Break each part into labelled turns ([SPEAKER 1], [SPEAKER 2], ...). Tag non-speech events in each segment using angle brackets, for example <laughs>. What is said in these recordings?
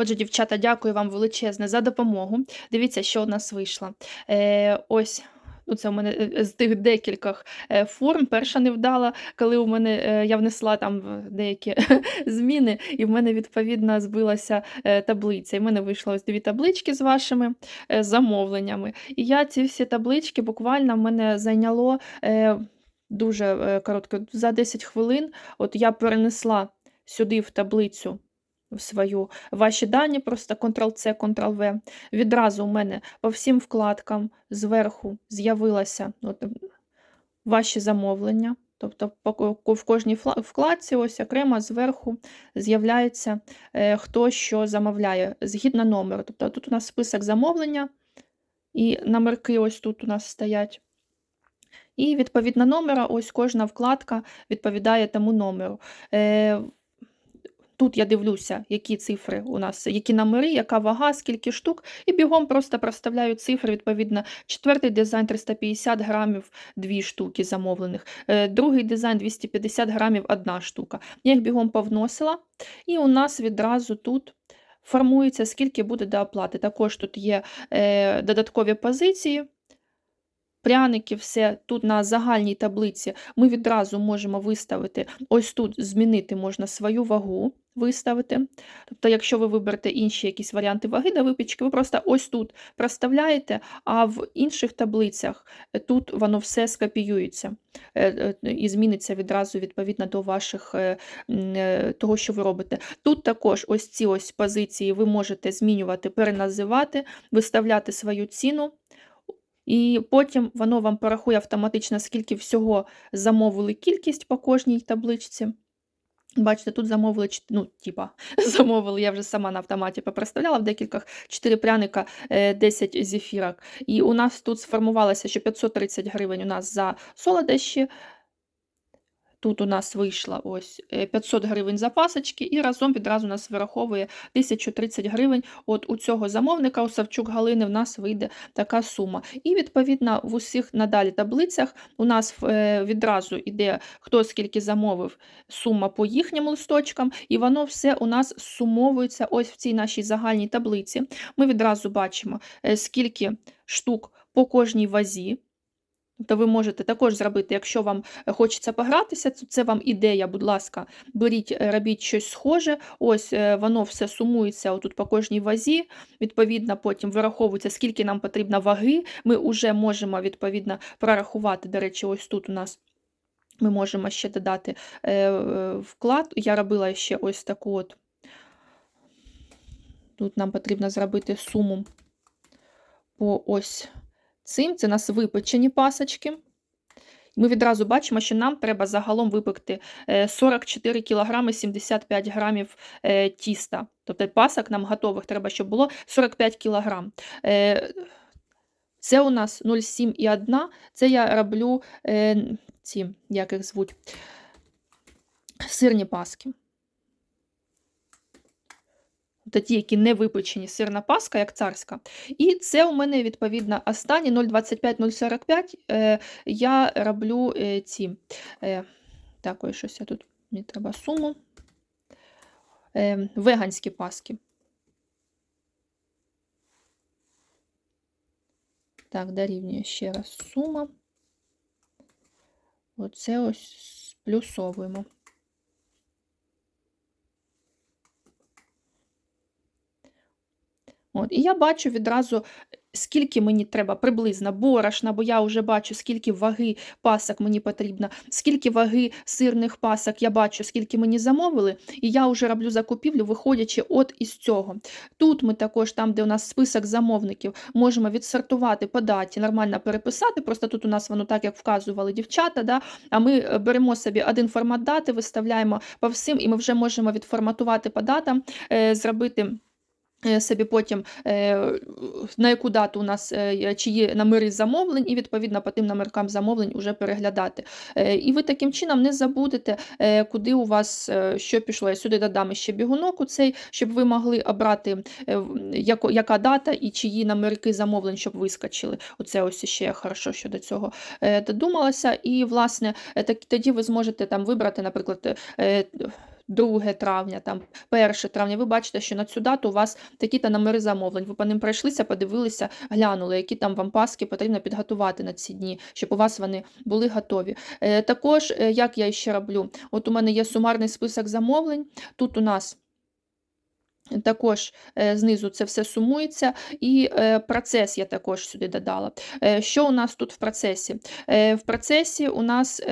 [SPEAKER 1] Отже, дівчата, дякую вам величезне за допомогу. Дивіться, що у нас вийшло. Е, ось. Ну, це у мене е, з тих декількох е, форм. Перша невдала, коли у мене е, я внесла там деякі <laughs> зміни, і в мене відповідно збилася е, таблиця. І в мене вийшло ось дві таблички з вашими е, замовленнями. І я ці всі таблички буквально в мене зайняло е, дуже е, коротко, за 10 хвилин. От я перенесла сюди в таблицю свою ваші дані, просто Ctrl-C, Ctrl-V. Відразу у мене по всім вкладкам зверху з'явилося ваші замовлення. Тобто в кожній вкладці ось окремо зверху з'являється, е, хто що замовляє, згідно номеру. Тобто тут у нас список замовлення, і номерки ось тут у нас стоять. І відповідно номера, ось кожна вкладка відповідає тому номеру. Тут я дивлюся, які цифри у нас, які номери, яка вага, скільки штук, і бігом просто проставляю цифри. Відповідно, четвертий дизайн 350 грамів, дві штуки замовлених, е, другий дизайн 250 грамів, одна штука. Я їх бігом повносила, і у нас відразу тут. Формується, скільки буде до оплати. Також тут є е, додаткові позиції, пряники, все тут на загальній таблиці ми відразу можемо виставити, ось тут змінити можна свою вагу виставити. Тобто, якщо ви виберете інші якісь варіанти ваги до випічки, ви просто ось тут проставляєте, а в інших таблицях е, тут воно все скопіюється е, е, і зміниться відразу відповідно до ваших того, що ви робите. Тут також ось ці ось позиції ви можете змінювати, переназивати, виставляти свою ціну. І потім воно вам порахує автоматично, скільки всього замовили кількість по кожній табличці. Бачите, тут замовили, ну, типа, <laughs> замовили, я вже сама на автоматі попроставляла в декількох 4 пряника, е, 10 зефірок. І у нас тут сформувалося, що 530 гривень у нас за солодощі. Тут у нас вийшло ось е, 500 гривень за пасочки, і разом відразу нас вираховує 1030 гривень. От у цього замовника, у Савчук Галини, в нас вийде така сума. І відповідно в усіх надалі таблицях у нас е, відразу йде хто скільки замовив сума по їхнім листочкам, і воно все у нас сумовується ось в цій нашій загальній таблиці. Ми відразу бачимо, е, скільки штук по кожній вазі. Тобто ви можете також зробити, якщо вам е, хочеться погратися, то це вам ідея, будь ласка, беріть, е, робіть щось схоже. Ось е, воно все сумується отут по кожній вазі. Відповідно, потім вираховується, скільки нам потрібно ваги. Ми вже можемо відповідно прорахувати. До речі, ось тут у нас. Ми можемо ще додати вклад. Я робила ще ось таку от. Тут нам потрібно зробити суму по ось цим. Це у нас випечені пасочки. Ми відразу бачимо, що нам треба загалом випекти е, 44 кг 75 грамів е, тіста. Тобто пасок нам готових треба, щоб було 45 кг. Це у нас 0,7 і 1. Це я роблю е, ці, як їх звуть, сирні паски. Тобто ті, які не випечені, сирна паска, як царська. І це у мене, відповідно, останні 0,25-0,45 е, я роблю е, ці. Е, так, ось щось я тут, мені треба суму. Веганські паски. Так, дорівнює ще раз сума. Оце ось плюсовуємо. От, і я бачу відразу, скільки мені треба приблизно борошна, бо я вже бачу, скільки ваги пасок мені потрібно, скільки ваги сирних пасок я бачу, скільки мені замовили, і я вже роблю закупівлю, виходячи от із цього. Тут ми також, там, де у нас список замовників, можемо відсортувати по даті, нормально переписати. Просто тут у нас воно так, як вказували дівчата. Да? А ми е, беремо собі один формат дати, виставляємо по всім, і ми вже можемо відформатувати по датам, е, зробити. Е, Собі потім е, на яку дату у нас е, чи є номери замовлень, і відповідно по тим номеркам замовлень вже переглядати. І ви таким чином не забудете, куди у вас що пішло. Я сюди додам ще бігунок у цей, щоб ви могли обрати, яка дата і чиї номерки замовлень, щоб вискочили. Оце ось ще я хорошо щодо цього додумалася. І, власне, тоді ви зможете там вибрати, наприклад, 2 травня, там 1 травня, ви бачите, що на цю дату у вас такі-то номери замовлень. Ви по ним пройшлися, подивилися, глянули, які там вам паски потрібно підготувати на ці дні, щоб у вас вони були готові. Е, Також, е, як я ще роблю, от у мене є сумарний список замовлень. Тут у нас також е, знизу це все сумується, і е, процес я також сюди додала. Е, Що у нас тут в процесі? В процесі у нас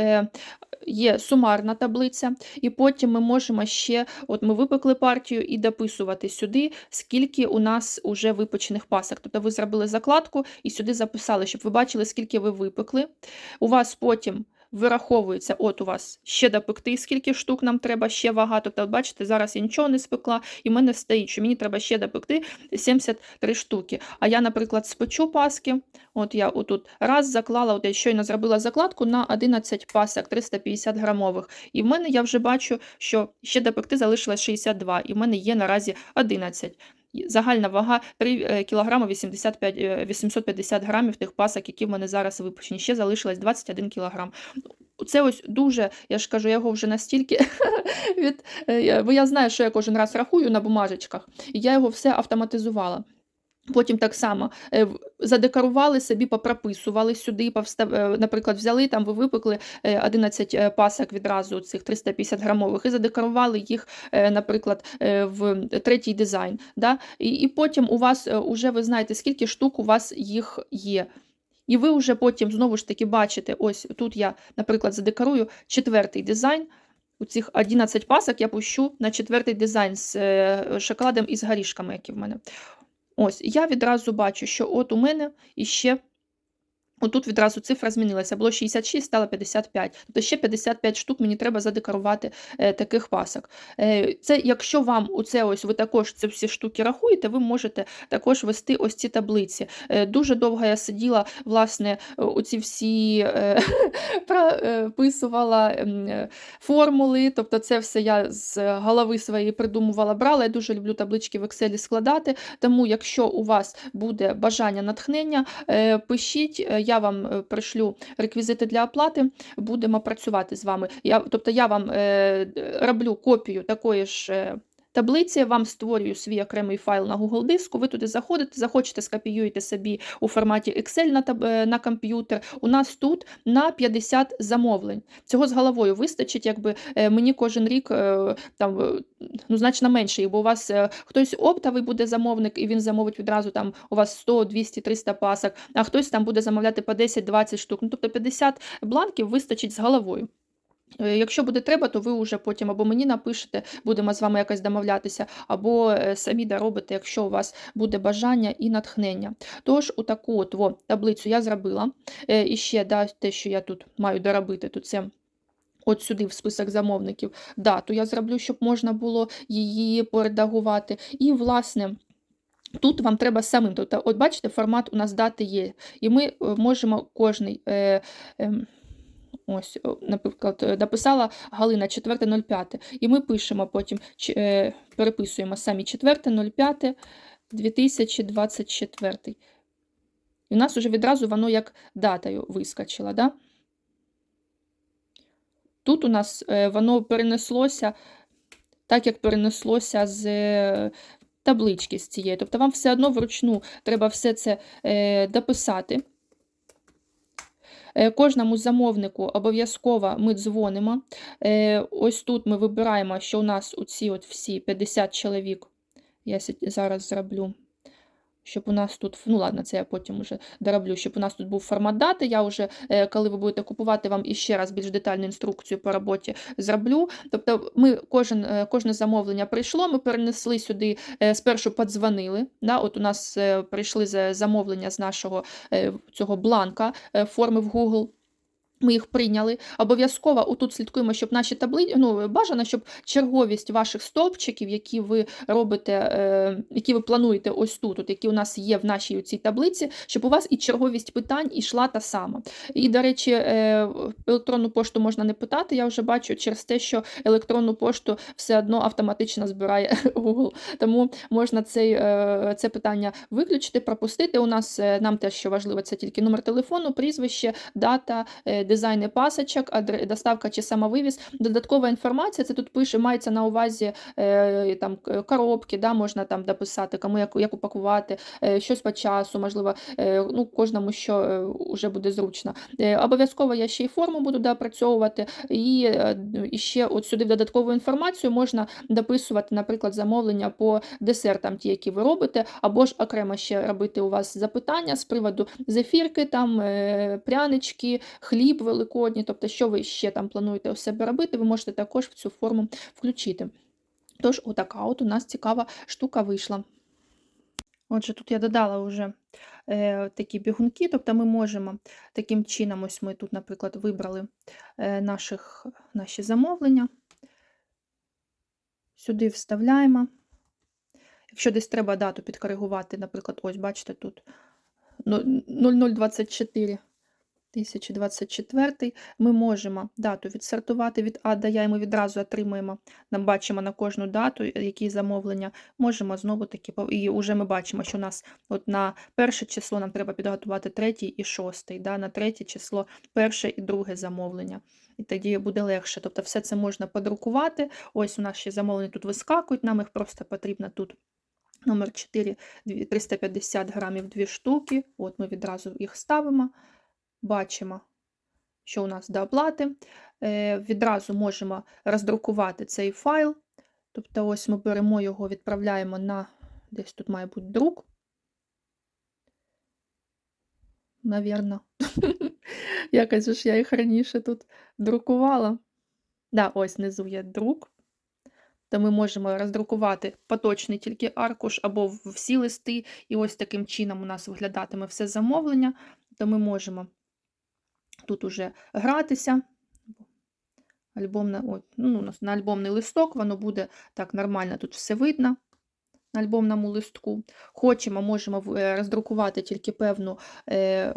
[SPEAKER 1] є сумарна таблиця, і потім ми можемо ще, от ми випекли партію, і дописувати сюди, скільки у нас уже випечених пасок. Тобто ви зробили закладку і сюди записали, щоб ви бачили, скільки ви випекли. У вас потім вираховується, от у вас ще допекти, скільки штук нам треба, ще вага. Тобто, бачите, зараз я нічого не спекла, і в мене стоїть, що мені треба ще допекти 73 штуки. А я, наприклад, спечу паски. От я отут раз заклала, от я щойно зробила закладку на 11 пасок 350 грамових. І в мене я вже бачу, що ще допекти залишилось 62, і в мене є наразі 11. Загальна вага 3 кг 85, е, 850 грамів тих пасок, які в мене зараз випущені. Ще залишилось 21 кг. Це ось дуже, я ж кажу, я його вже настільки <laughs> від. е, Бо я знаю, що я кожен раз рахую на бумажечках, і я його все автоматизувала. Потім так само е, задекорували собі, попрописували сюди, повстав... е, наприклад, взяли там, ви випекли е, 11 е, пасок відразу цих 350 грамових і задекорували їх, наприклад, в третій дизайн. Да? І, і потім у вас е, уже ви знаєте, скільки штук у вас їх є. І ви вже потім знову ж таки бачите, ось тут я, наприклад, задекорую четвертий дизайн. У цих 11 пасок я пущу на четвертий дизайн з шоколадом і з горішками, які в мене. Ось, я відразу бачу, що от у мене іще. Отут відразу цифра змінилася. Було 66, стало 55. Тобто ще 55 штук мені треба задекорувати е, таких пасок. Е, це якщо вам оце ось ви також ці всі штуки рахуєте, ви можете також вести ось ці таблиці. Е, дуже довго я сиділа, власне, оці всі <laughs> прописувала формули. Тобто, це все я з голови своєї придумувала, брала. Я дуже люблю таблички в Excel складати. Тому, якщо у вас буде бажання натхнення, пишіть, я вам е, пришлю реквізити для оплати, будемо працювати з вами. Я, тобто я вам е, роблю копію такої ж. Таблиці вам створюю свій окремий файл на Google диску. Ви туди заходите, захочете, скопіюєте собі у форматі Excel на, таб- е, на комп'ютер. У нас тут на 50 замовлень. Цього з головою вистачить, якби е, мені кожен рік е, там ну, значно менше, бо у вас хтось оптовий буде замовник, і він замовить відразу там у вас 100, 200, 300 пасок, а хтось там буде замовляти по 10-20 штук. Ну, тобто 50 бланків вистачить з головою. Е, Якщо буде треба, то ви вже потім або мені напишете, будемо з вами якось домовлятися, або е, самі доробите, якщо у вас буде бажання і натхнення. Тож, у таку от во, таблицю я зробила. Е, І ще да, те, що я тут маю доробити, то це от сюди в список замовників дату я зроблю, щоб можна було її поредагувати. І, власне, Тут вам треба самим. Тобто, от бачите, формат у нас дати є, і ми е, можемо кожний. Е, ем, Ось, наприклад, е, написала Галина 4.05, і ми пишемо потім, е, переписуємо самі 4.05 2024. І у нас уже відразу воно як датою вискочило. Да? Тут у нас е, воно перенеслося так, як перенеслося з таблички з цієї. Тобто вам все одно вручну треба все це дописати. Е, Кожному замовнику обов'язково ми дзвонимо. Е, Ось тут ми вибираємо, що у нас оці от всі 50 чоловік. Я зараз зроблю, щоб у нас тут, ну ладно, це я потім уже дороблю, щоб у нас тут був формат дати. Я вже, е, коли ви будете купувати, вам іще раз більш детальну інструкцію по роботі зроблю. Тобто, ми кожен, е, кожне замовлення прийшло, ми перенесли сюди, е, спершу подзвонили. Да? От у нас прийшли за- замовлення з нашого цього бланка форми в Google. Ми їх прийняли. Обов'язково отут слідкуємо, щоб наші таблиці, ну, бажано, щоб черговість ваших стовпчиків, які ви робите, е, які ви плануєте ось тут, от, які у нас є в нашій цій таблиці, щоб у вас і черговість питань йшла та сама. І, до речі, е, електронну пошту можна не питати, я вже бачу через те, що електронну пошту все одно автоматично збирає <laughs> Google. Тому можна цей, е, це питання виключити, пропустити. У нас е, нам теж що важливо, це тільки номер телефону, прізвище, дата, е, дизайни пасочок, доставка чи самовивіз. Додаткова інформація, це тут пише, мається на увазі е, там, коробки, да, можна там дописати, кому як, як упакувати, е, щось по часу, можливо, е, ну, кожному що е, вже буде зручно. Е, Обов'язково я ще й форму буду допрацьовувати, і, е, і ще от сюди в додаткову інформацію можна дописувати, наприклад, замовлення по десертам, ті, які ви робите, або ж окремо ще робити у вас запитання з приводу зефірки, там, е, прянички, хліб великодній, тобто, що ви ще там плануєте у себе робити, ви можете також в цю форму включити. Тож, отака от у нас цікава штука вийшла. Отже, тут я додала вже е, такі бігунки, тобто ми можемо таким чином, ось ми тут, наприклад, вибрали е, наших, наші замовлення. Сюди вставляємо. Якщо десь треба дату підкоригувати, наприклад, ось бачите тут ну, 0024 2024, ми можемо дату відсортувати від А до Я, і ми відразу отримуємо, нам бачимо на кожну дату, які замовлення. Можемо знову таки, і вже ми бачимо, що у нас от на перше число нам треба підготувати третій і шостий, да, на третє число перше і друге замовлення. І тоді буде легше. Тобто все це можна подрукувати. Ось у нас ще замовлення тут вискакують, нам їх просто потрібно тут. Номер 4 дві- 350 грамів 2 штуки. От ми відразу їх ставимо, бачимо, що у нас до оплати. Е, відразу можемо роздрукувати цей файл. Тобто, ось ми беремо його, відправляємо на десь тут має бути друк. Навірно. <laughs> Якось ж я їх раніше тут друкувала. Да, ось внизу є друк. То ми можемо роздрукувати поточний тільки аркуш або всі листи, і ось таким чином у нас виглядатиме все замовлення, то ми можемо тут уже гратися. Альбомна, от, ну, у нас на альбомний листок, воно буде так нормально, тут все видно на альбомному листку. Хочемо, можемо е, роздрукувати тільки певну. Е,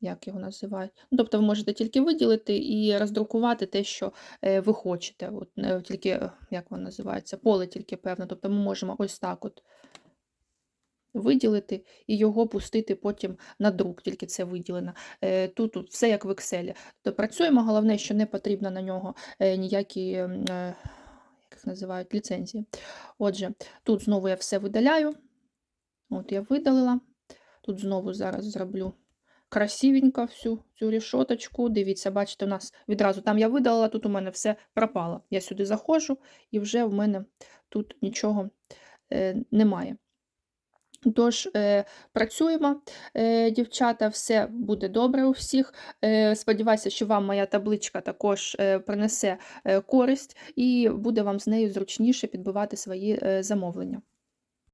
[SPEAKER 1] як його називають? Ну, тобто ви можете тільки виділити і роздрукувати те, що е, ви хочете. От, е, тільки, як воно називається, поле тільки певне. Тобто ми можемо ось так от виділити і його пустити потім на друк, тільки це виділено. Е, Тут, все як в Excel. То працюємо, головне, що не потрібно на нього е, ніякі, е, як називають, ліцензії. Отже, тут знову я все видаляю. От я видалила. Тут знову зараз зроблю красивенько всю цю рішоточку. Дивіться, бачите, у нас відразу там я видалила, тут у мене все пропало. Я сюди заходжу, і вже в мене тут нічого е, немає. Тож, е, працюємо, е, дівчата, все буде добре у всіх. Е, сподіваюся, що вам моя табличка також е, принесе е, користь і буде вам з нею зручніше підбивати свої е, замовлення.